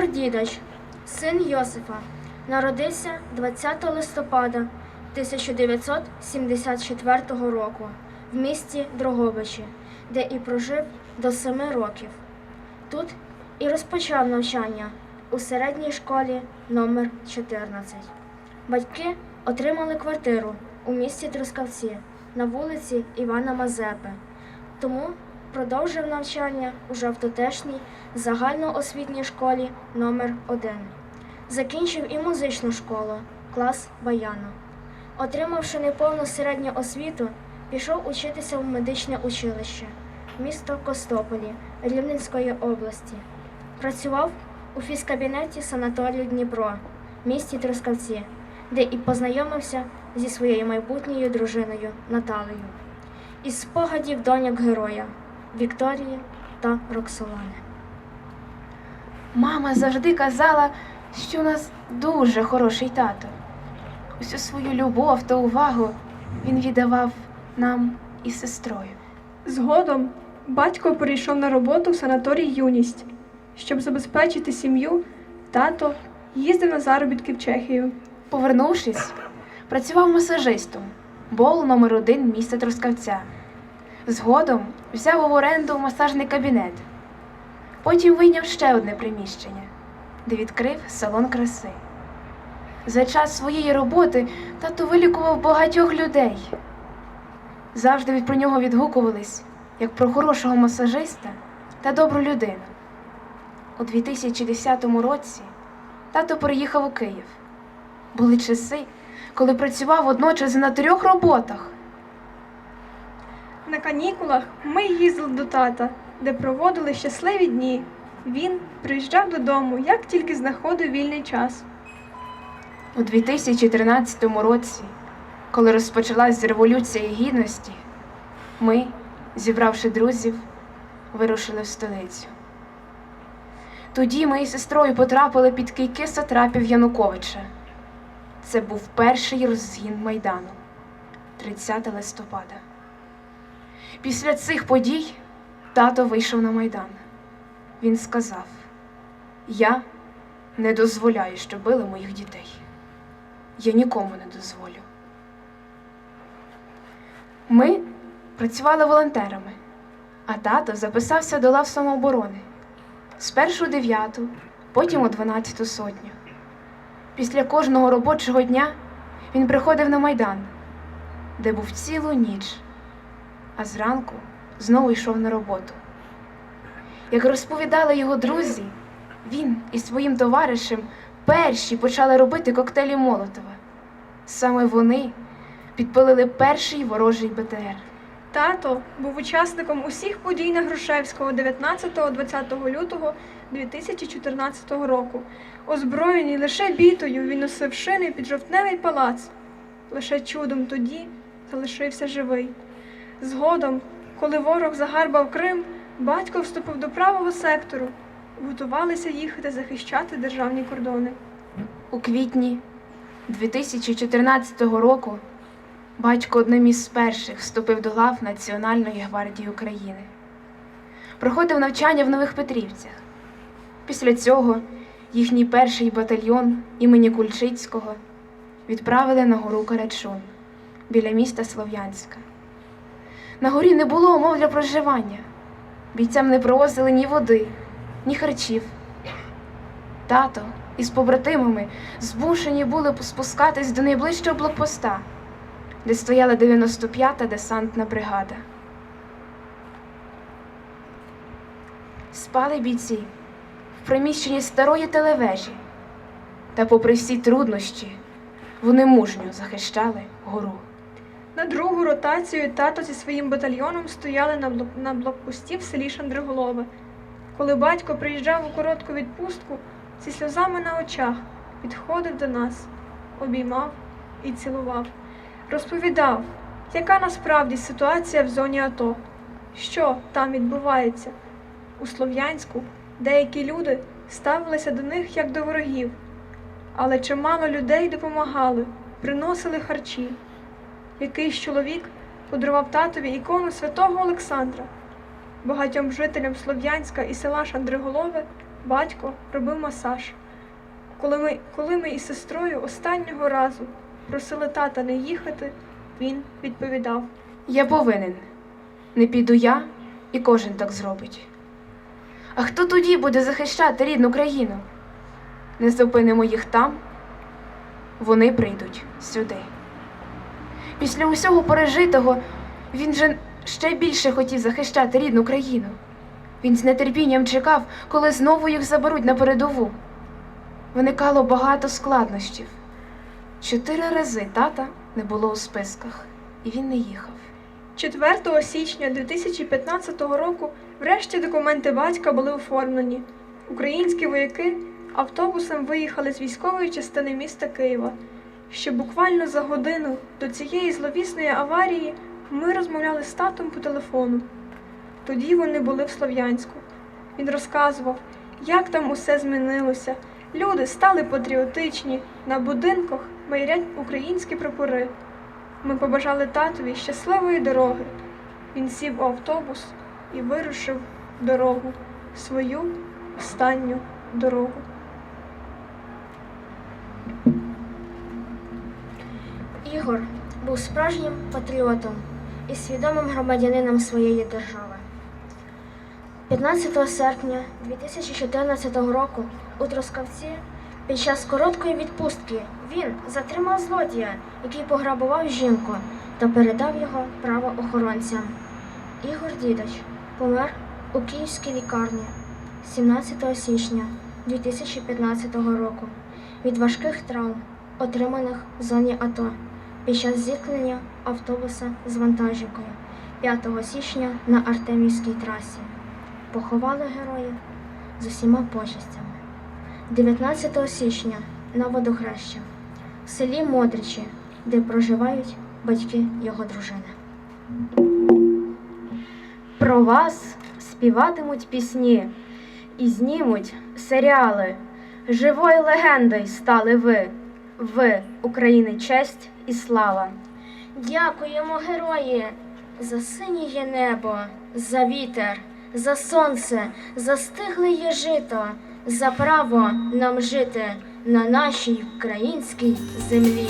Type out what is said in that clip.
Ігор син Йосифа, народився 20 листопада 1974 року в місті Дрогобичі, де і прожив до 7 років. Тут і розпочав навчання у середній школі номер 14. Батьки отримали квартиру у місті Трускавці на вулиці Івана Мазепи. Тому продовжив навчання уже в тутешній загальноосвітній школі номер 1 Закінчив і музичну школу, клас баяну. Отримавши неповну середню освіту, пішов учитися в медичне училище, місто Костополі Рівненської області. Працював у фізкабінеті санаторію Дніпро, місті Трускавці, де і познайомився зі своєю майбутньою дружиною Наталею. Із спогадів доньок героя Вікторії та Роксолани. Мама завжди казала, що у нас дуже хороший тато. Усю свою любов та увагу він віддавав нам із сестрою. Згодом батько перейшов на роботу в санаторій Юність. Щоб забезпечити сім'ю, тато їздив на заробітки в Чехію. Повернувшись, працював масажистом, бол номер один міста Трускавця. Згодом взяв в оренду масажний кабінет. Потім вийняв ще одне приміщення, де відкрив салон краси. За час своєї роботи тато вилікував багатьох людей. Завжди про нього відгукувались як про хорошого масажиста та добру людину. У 2010 році тато переїхав у Київ. Були часи, коли працював водночас на трьох роботах. На канікулах ми їздили до тата, де проводили щасливі дні. Він приїжджав додому, як тільки знаходив вільний час. У 2013 році, коли розпочалась революція гідності, ми, зібравши друзів, вирушили в столицю. Тоді ми із сестрою потрапили під кийки сатрапів Януковича. Це був перший розгін Майдану, 30 листопада. Після цих подій тато вийшов на Майдан. Він сказав: Я не дозволяю, щоб били моїх дітей. Я нікому не дозволю. Ми працювали волонтерами, а тато записався до лав самооборони. Спершу у дев'яту, потім у дванадцяту сотню. Після кожного робочого дня він приходив на майдан, де був цілу ніч, а зранку знову йшов на роботу. Як розповідали його друзі, він із своїм товаришем перші почали робити коктейлі Молотова. Саме вони підпалили перший ворожий БТР. Тато був учасником усіх подій на Грушевського 19-20 лютого 2014 року. Озброєний лише бітою, він носив шини під жовтневий палац. Лише чудом тоді залишився живий. Згодом, коли ворог загарбав Крим, батько вступив до правого сектору. Готувалися їхати захищати державні кордони. У квітні 2014 року батько одним із перших вступив до лав Національної гвардії України. Проходив навчання в Нових Петрівцях. Після цього їхній перший батальйон імені Кульчицького відправили на гору Карачун біля міста Слов'янська. На горі не було умов для проживання. Бійцям не привозили ні води, ні харчів. Тато із побратимами змушені були спускатись до найближчого блокпоста, де стояла 95-та десантна бригада. Спали бійці в приміщенні старої телевежі, та, попри всі труднощі, вони мужньо захищали гору. На другу ротацію тато зі своїм батальйоном стояли на, блок... на блокпості в селі Шандриголове. Коли батько приїжджав у коротку відпустку, зі сльозами на очах підходив до нас, обіймав і цілував. Розповідав, яка насправді ситуація в зоні АТО, що там відбувається. У Слов'янську деякі люди ставилися до них як до ворогів, але чимало людей допомагали, приносили харчі. Якийсь чоловік подарував татові ікону святого Олександра. Багатьом жителям Слов'янська і села Шандриголове батько робив масаж. Коли ми, коли ми із сестрою останнього разу просили тата не їхати, він відповідав. Я повинен. Не піду я, і кожен так зробить. А хто тоді буде захищати рідну країну? Не зупинимо їх там, вони прийдуть сюди. Після усього пережитого він же ще більше хотів захищати рідну країну. Він з нетерпінням чекав, коли знову їх заберуть на передову. Виникало багато складнощів. Чотири рази тата не було у списках, і він не їхав. 4 січня 2015 року врешті документи батька були оформлені. Українські вояки автобусом виїхали з військової частини міста Києва. Ще буквально за годину до цієї зловісної аварії ми розмовляли з татом по телефону. Тоді вони були в Слов'янську. Він розказував, як там усе змінилося. Люди стали патріотичні, на будинках майорять українські прапори. Ми побажали татові щасливої дороги. Він сів у автобус і вирушив дорогу, свою останню дорогу. Ігор був справжнім патріотом і свідомим громадянином своєї держави. 15 серпня 2014 року у Трускавці під час короткої відпустки він затримав злодія, який пограбував жінку та передав його правоохоронцям. Ігор Дідач помер у київській лікарні 17 січня 2015 року від важких травм, отриманих в зоні АТО під час зіткнення автобуса з вантажівкою 5 січня на Артемівській трасі. Поховали героя з усіма почестями. 19 січня на водохреща в селі Модричі, де проживають батьки його дружини. Про вас співатимуть пісні і знімуть серіали. Живою легендою стали ви. Ви, України, честь і слава. Дякуємо, герої, за синє небо, за вітер, за сонце, за стигле є жито, за право нам жити на нашій українській землі.